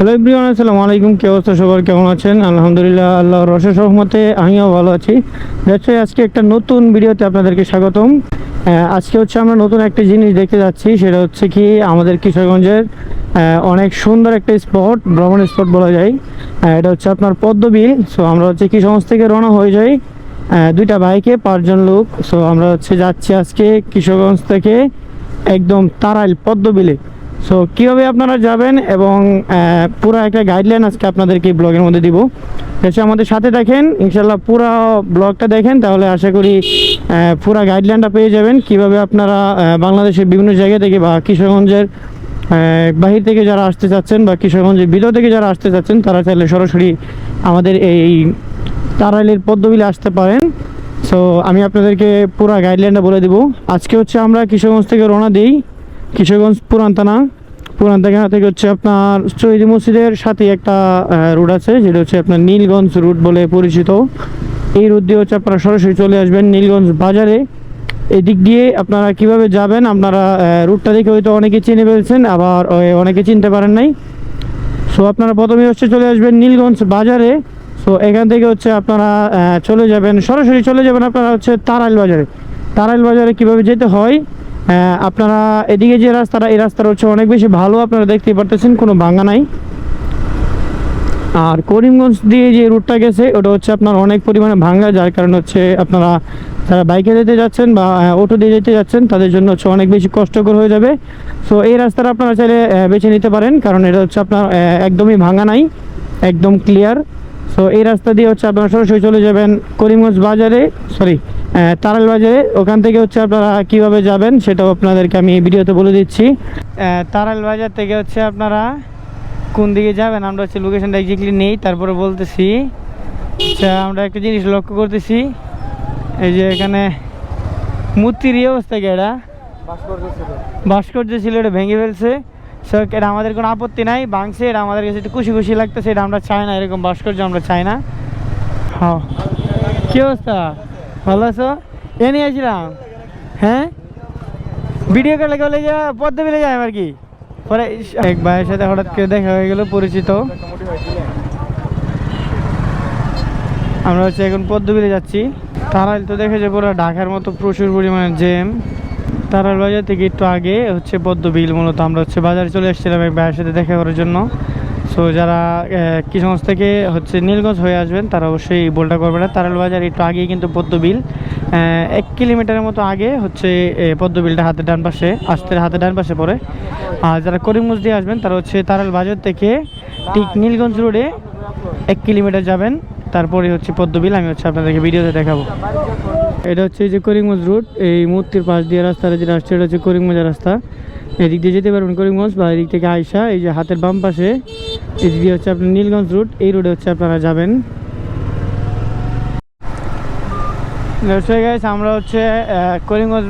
Hello ইব্রিয়ান আসসালামু আলাইকুম। কে অবস্থা সবার? কেমন আছেন? আলহামদুলিল্লাহ, আল্লাহর রসের সহমতে আমিও ভালো আছি। দেখছি আজকে একটা নতুন ভিডিওতে আপনাদেরকে স্বাগতম। আজকে হচ্ছে আমরা নতুন একটা জিনিস দেখতে যাচ্ছি, সেটা হচ্ছে কি, আমাদের কিশোরগঞ্জের অনেক সুন্দর একটা স্পট ভ্রমণ স্পট বলা যায়। এটা হচ্ছে আপনার পদ্মবিল। সো আমরা হচ্ছে কিশোরগঞ্জ থেকে রওনা হয়ে যাই। দুইটা বাইকে, পাঁচজন লোক। সো আমরা হচ্ছে যাচ্ছি আজকে কিশোরগঞ্জ থেকে একদম তারাইল পদ্মবিলে। সো কীভাবে আপনারা যাবেন এবং পুরো একটা গাইডলাইন আজকে আপনাদেরকে ব্লগের মধ্যে দিব। এসে আমাদের সাথে দেখেন ইনশাল্লাহ পুরো ব্লগটা দেখেন, তাহলে আশা করি পুরো গাইডলাইনটা পেয়ে যাবেন। কীভাবে আপনারা বাংলাদেশের বিভিন্ন জায়গা থেকে বা কিশোরগঞ্জের বাহির থেকে যারা আসতে চাচ্ছেন বা কিশোরগঞ্জের ভিতর থেকে যারা আসতে চাচ্ছেন, তারা চাইলে সরাসরি আমাদের এই তারাইলের পদ্মবিলে আসতে পারেন। সো আমি আপনাদেরকে পুরো গাইডলাইনটা বলে দিব। আজকে হচ্ছে আমরা কিশোরগঞ্জ থেকে রওনা দিই। কিশোরগঞ্জ পুরান থানা। পুরান থানা থেকে হচ্ছে আপনার শহীদ মসজিদের সাথে একটা রুট আছে, যেটা হচ্ছে আপনার নীলগঞ্জ রুট বলে পরিচিত। এই রুট দিয়ে হচ্ছে আপনারা সরাসরি চলে আসবেন নীলগঞ্জ বাজারে। এই দিক দিয়ে আপনারা কীভাবে যাবেন, আপনারা রুটটা দেখে হয়তো অনেকে চিনে ফেলছেন, আবার অনেকে চিনতে পারেন নাই। সো আপনারা প্রথমে হচ্ছে চলে আসবেন নীলগঞ্জ বাজারে। সো এখান থেকে হচ্ছে আপনারা চলে যাবেন, সরাসরি চলে যাবেন আপনারা হচ্ছে তারাইল বাজারে। তারাইল বাজারে কীভাবে যেতে হয় আপনারা এদিকে যে রাস্তাটা, এই রাস্তাটা হচ্ছে অনেক বেশি ভালো, আপনারা দেখতে পারতেছেন, কোনো ভাঙা নাই। আর করিমগঞ্জ দিয়ে যে রুটটা গেছে, ওটা হচ্ছে আপনার অনেক পরিমাণে ভাঙা, যার কারণে হচ্ছে আপনারা যারা বাইকে যেতে যাচ্ছেন বা অটো দিয়ে যেতে যাচ্ছেন, তাদের জন্য হচ্ছে অনেক বেশি কষ্টকর হয়ে যাবে। সো এই রাস্তাটা আপনারা চাইলে বেছে নিতে পারেন, কারণ এটা হচ্ছে আপনার একদমই ভাঙা নাই, একদম ক্লিয়ার সো এই রাস্তা দিয়ে হচ্ছে আপনারা সরাসরি চলে যাবেন করিমগঞ্জ বাজারে সরি তারাল বাজারে ওখান থেকে হচ্ছে আপনারা কীভাবে যাবেন সেটাও আপনাদেরকে আমি ভিডিওতে বলে দিচ্ছি। তারাল বাজার থেকে হচ্ছে আপনারা কোন দিকে যাবেন? আমরা হচ্ছে লোকেশনটা এক্স্যাক্টলি নেই, তারপরে বলতেছি আচ্ছা আমরা একটা জিনিস লক্ষ্য করতেছি, এই যে এখানে মূর্তির এই অবস্থা এটা? ভাস্কর্য ছিল, এটা ভেঙে ফেলছে। এটা আমাদের কোনো আপত্তি নাই, ভাঙছে, এটা আমাদের কাছে একটু খুশি খুশি লাগতেছে, এটা আমরা চাই না, এরকম ভাস্কর্য আমরা চাই না। হ্যাঁ। কি অবস্থা? ভালো আছো? এ নিয়ে আসছিলাম হ্যাঁ? ভিডিও করলে গেলে যে পদ্মে মিলে যায় আর কি? পরে এক ভাইয়ের সাথে হঠাৎ করে দেখা হয়ে গেল, পরিচিত। আমরা হচ্ছে এখন পদ্মবিলে যাচ্ছি। তারাইল তো দেখে যে পুরো ঢাকার মতো প্রচুর পরিমাণে জ্যাম তারাল বাজার থেকে একটু আগে হচ্ছে পদ্মবিল মূলত আমরা হচ্ছে বাজারে চলে এসেছিলাম এক ভাইয়ের সাথে দেখা করার জন্য। সো যারা আহ, কিশোরগঞ্জ থেকে হচ্ছে নীলগঞ্জ হয়ে আসবেন তারা অবশ্যই বোলটা করবে না। তারাল বাজার একটু আগেই কিন্তু পদ্মবিল এক কিলোমিটারের মতো আগে হচ্ছে পদ্মবিলটা হাতের ডান পাশে আসতে হাতের ডান পাশে পড়ে। আর যারা করিমগঞ্জ দিয়ে আসবেন তারা হচ্ছে তারাল বাজার থেকে ঠিক নীলগঞ্জ রোডে এক কিলোমিটার যাবেন। তারপরে হচ্ছে পদ্মবিল আমি হচ্ছে আপনাদেরকে ভিডিওতে দেখাবো। এটা হচ্ছে যে করিমগঞ্জ রুট এই মূর্তির পাশ দিয়ে রাস্তাটা যেটা আসছে, এটা হচ্ছে করিমগঞ্জের রাস্তা। এদিক দিয়ে যেতে পারবেন করিমগঞ্জ, বা এদিক থেকে আয়সা এই যে হাতের বাম পাশে, এদিক দিয়ে হচ্ছে আপনার নীলগঞ্জ রুট এই রোডে হচ্ছে আপনারা যাবেন। আমরা হচ্ছে করিমগঞ্জ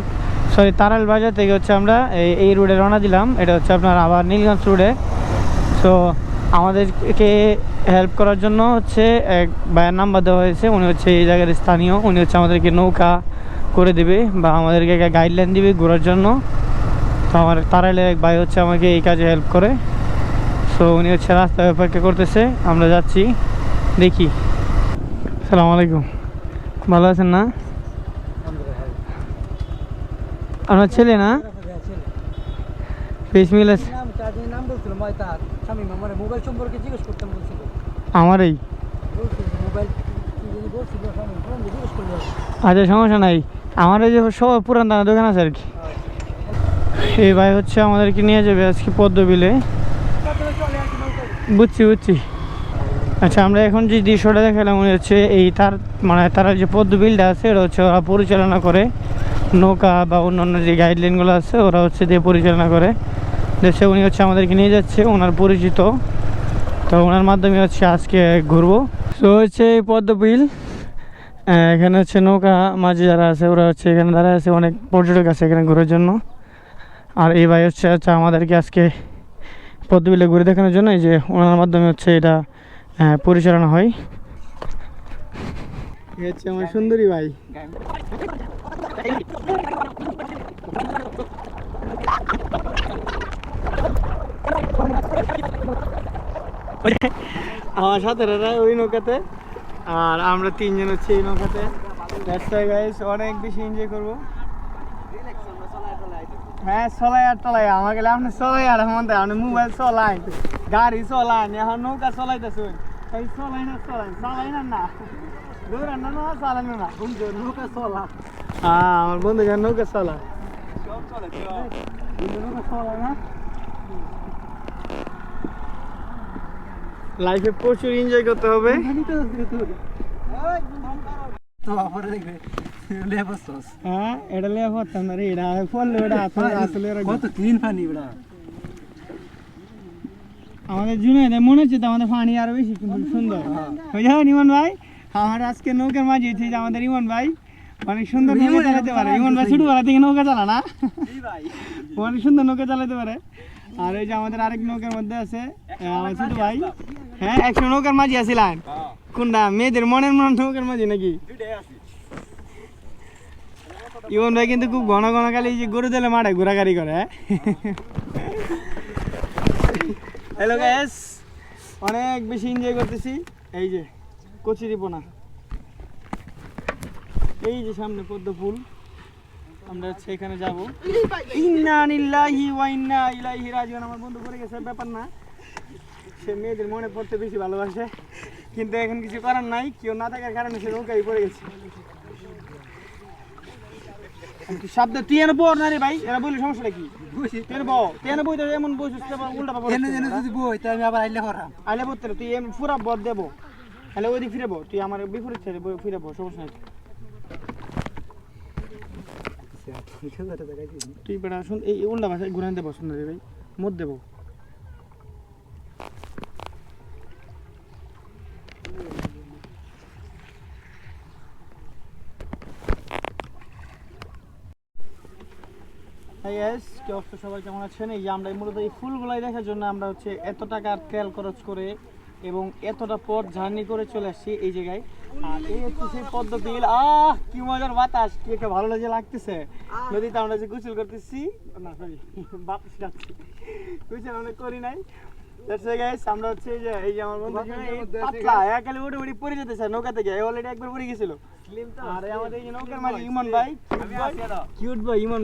সরি তারাল বাজার থেকে হচ্ছে আমরা এই এই রোডে রওনা দিলাম। এটা হচ্ছে আপনার আবার নীলগঞ্জ রোডে। সো আমাদেরকে হেল্প করার জন্য হচ্ছে এক ভাইয়ের নাম্বার দেওয়া হয়েছে। উনি হচ্ছে এই জায়গার স্থানীয়। উনি হচ্ছে আমাদেরকে নৌকা করে দেবে বা আমাদেরকে একটা গাইডলাইন দিবে ঘোরার জন্য। তো আমার তারাইলের এক ভাই হচ্ছে আমাকে এই কাজে হেল্প করে। সো উনি হচ্ছে রাস্তায় অপেক্ষা করতেছে। আমরা যাচ্ছি। দেখি। সালাম আলাইকুম। ভালো আছেন না? আপনার ছেলে না? ফেস মিল আছে আমার মোবাইল সম্পর্কে জিজ্ঞেস করতাম বলছিল। আমারই? মোবাইল আচ্ছা সমস্যা নাই। আমার এই যে সব পুরান দানা দোকান আছে আর কি। এই ভাই হচ্ছে আমাদেরকে নিয়ে যাবে আজকে পদ্মবিলে। বুঝছি বুঝছি। আচ্ছা আমরা এখন যে দৃশ্যটা দেখালাম মনে হচ্ছে এই তার মানে তারা যে পদ্মবিলটা আছে ওরা হচ্ছে ওরা পরিচালনা করে। নৌকা বা অন্য অন্য যে গাইডলাইনগুলো আছে ওরা হচ্ছে দিয়ে পরিচালনা করে। দেশে উনি হচ্ছে আমাদেরকে নিয়ে যাচ্ছে, ওনার পরিচিত। তো ওনার মাধ্যমে হচ্ছে আজকে ঘুরবো। তো হচ্ছে এই পদ্মবিল এখানে হচ্ছে নৌকা মাঝে যারা আছে, ওরা হচ্ছে এখানে দাঁড়ায় আছে, অনেক পর্যটক আছে এখানে ঘোরার জন্য। আর এই ভাই হচ্ছে হচ্ছে আমাদেরকে আজকে পদ্মবিলে ঘুরে দেখানোর জন্য যে ওনার মাধ্যমে হচ্ছে এটা পরিচালনা হয়। হচ্ছে আমার সুন্দরী ভাই। আমার সাথে ওই নৌকাতে আর আমরা তিনজন হচ্ছে এই নৌকাতে। গাইস অনেক বেশি এনজয় করব। হ্যাঁ চলাই আর টলাই আমার গেলে আপনি চলাই আর আমাদের আপনি মোবাইল চলাই গাড়ি চলাই এখন নৌকা চলাইতেছে এই চলাই না চলাই চালাই না না। দৌড়ান না না চালান না বন্ধু নৌকা চলা? হ্যাঁ আমার বন্ধু নৌকা চলা বন্ধু নৌকা চলা না? লাইফে প্রচুর এনজয় করতে হবে। হ্যাঁ এটা লিয়ে পড়তাম না রে এটা পড়লে ওটা আসলে আসলে কত ক্লিন পানি বড়া আমাদের জুনে মনে হচ্ছে তো আমাদের পানি আরও বেশি কিন্তু সুন্দর। ওই যাও ইমন ভাই? আমার আজকে নৌকার মাঝে যে আমাদের ইমন ভাই। অনেক সুন্দর নৌকা চালাতে পারে। ইমন ভাই। ছোটবেলা থেকে নৌকা চালা না? অনেক সুন্দর নৌকা চালাতে পারে। আর এই যে আমাদের আরেক নৌকার মধ্যে আছে আমার ছোট ভাই। হ্যাঁ একশো নৌকার মাঝে আছিলেন কোনটা? মেয়েদের মনের মন নৌকার মাঝে নাকি? ইমন ভাই কিন্তু খুব ঘন ঘন খালি যে গরু দিলে মাঠে ঘোরাঘুরি করে হ্যালো গ্যাস অনেক বেশি এনজয় করতেছি। এই যে কচুরি পোনা এই যে সামনে পদ্ম ফুল। আমরা এখানে যাব। ইন্না ইলাইহি রাজিউন। আমার বন্ধু করে গেছে ব্যাপার না। সে মেয়েদের মনে পড়তে বেশি ভালোবাসে। কিন্তু এখন কিছু করার নাই কেউ না থাকার কারণে সে নৌকায় পড়ে গেছে। শব্দ তুই এনে না রে ভাই এরা বলি সমস্যাটা কি? বুঝি এনে বল তুই বই তো এমন বসিস তো উল্টা পাবো এনে জেনে যদি বই তাই আমি আবার আইলে করাম। আইলে না, তুই এম পুরা বদ দেবো। তাহলে ওই দিক ফিরে বল তুই আমার বিপরীত ছেড়ে ফিরে বল সমস্যা নেই। তুই বেড়া শুন এই এই উল্টা ভাষায় ঘুরান দেবো শুন রে ভাই মত দেবো। গাইস কি অবস্থা? সবাই কেমন আছেন? এই আমরা এই মূলত এই ফুলগুলাই দেখার জন্য আমরা হচ্ছে এত টাকার তেল খরচ করে এবং এতটা পথ জার্নি করে চলে আসছি এই জায়গায়। আর এই হচ্ছে সেই পদ্ম বিল আহ কি মজার বাতাস! কি একটা ভালো লাগে লাগতেছে? নদীতে আমরা যে গোসল করতেছি না সরি বাতাস যাচ্ছি গোসল আমরা করি নাই। আমরা হচ্ছে যে এই যে আমার বন্ধু পাতলা একালে উঠে উঠে পড়ে যেতেছে নৌকা থেকে। অলরেডি একবার পড়ে গেছিল। আর আমাদের এই নৌকার মালিক ইমন ভাই। কিউট ভাই। ইমন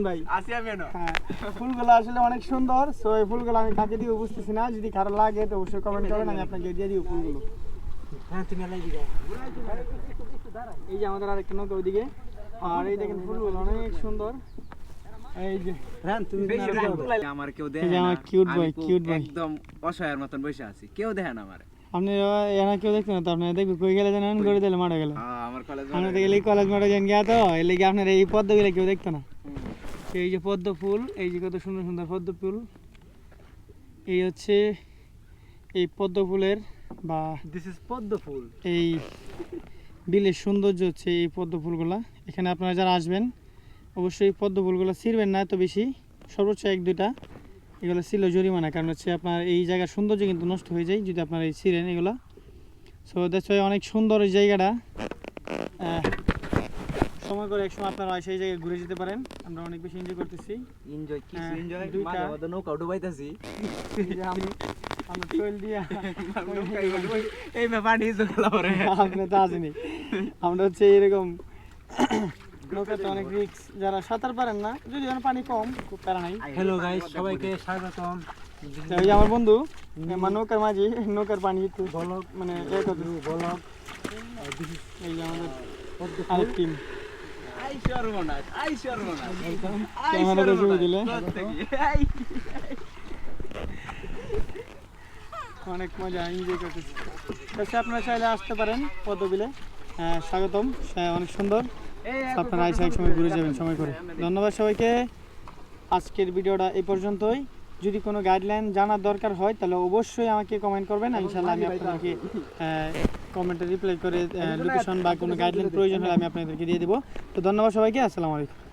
হ্যাঁ ফুলগুলো আসলে অনেক সুন্দর সো এই ফুলগুলো আমি কাকে দিব বুঝতেছি না। যদি খারাপ লাগে তো অবশ্যই কমেন্ট করবেন আমি আপনাকে দিয়ে দিব ফুলগুলো। হ্যাঁ তুমি এই যে আমাদের আরেকটা নৌকা ওইদিকে। আর এই দেখেন ফুলগুলো অনেক সুন্দর। আমার কেউ এই দেখে যে আমার cute boy, আমি খুব একদম অসহায়ের মতন বসে আছি। কেউ দেখে না আমার। আপনি এনা কেউ দেখতে না তো? আপনি দেখবি কই গেলে জানেন করে দিলে মারা গেল। আমার কলেজ আমরা তো গেলে। কলেজ মারা যান গিয়া তো? এর লেগে আপনার এই পদ্মগুলো কেউ দেখতো না? এই যে পদ্ম ফুল এই যে কত সুন্দর সুন্দর পদ্ম ফুল। এই হচ্ছে এই পদ্ম ফুলের বা দিস ইজ পদ্ম ফুল। এই বিলের সৌন্দর্য হচ্ছে এই পদ্ম ফুলগুলা। এখানে আপনারা যারা আসবেন অবশ্যই পদ্ম ফুলগুলো ছিঁড়বেন না এত বেশি। সর্বোচ্চ এক দুইটা। এগুলো ছিল জরিমানা কারণ হচ্ছে আপনার এই জায়গার সৌন্দর্য কিন্তু নষ্ট হয়ে যায় যদি আপনারা এই ছিঁড়েন এগুলো। সো দ্যাটস অনেক সুন্দর এই জায়গাটা। সময় করে একসময় আপনারা সেই জায়গায় ঘুরে যেতে পারেন। আমরা অনেক বেশি এনজয় করতেছি। এনজয় কিছু এনজয় দুইটা। মাঝে নৌকা ডুবাইতেছি। এই যে আমরা দিয়া এই পরে তো আসেনি। আমরা হচ্ছে এরকম নৌকাতে অনেক রিক্স যারা সাঁতার পারেন না যদি পানি কম খুব প্যারা নাই। হ্যালো গাইস সবাইকে স্বাগতম। এই আমার বন্ধু আমার নৌকার মাঝি নৌকার পানি একটু বলক। মানে এ এই যে আমাদের আরেক টিম দিলে। অনেক মজা এনজয় করতেছি। আপনারা চাইলে আসতে পারেন পদ্মবিলে। হ্যাঁ, স্বাগতম। হ্যাঁ, অনেক সুন্দর। আপনারা আইসা এক সময় ঘুরে যাবেন, সময় করে। ধন্যবাদ সবাইকে। আজকের ভিডিওটা এই পর্যন্তই। যদি কোনো গাইডলাইন জানার দরকার হয়, তাহলে অবশ্যই আমাকে কমেন্ট করবেন। ইনশাল্লাহ আমি আপনাকে কমেন্টে রিপ্লাই করে লোকেশন বা কোনো গাইডলাইন প্রয়োজন হলে আমি আপনাদেরকে দিয়ে দেবো। তো ধন্যবাদ সবাইকে। আসসালামু আলাইকুম।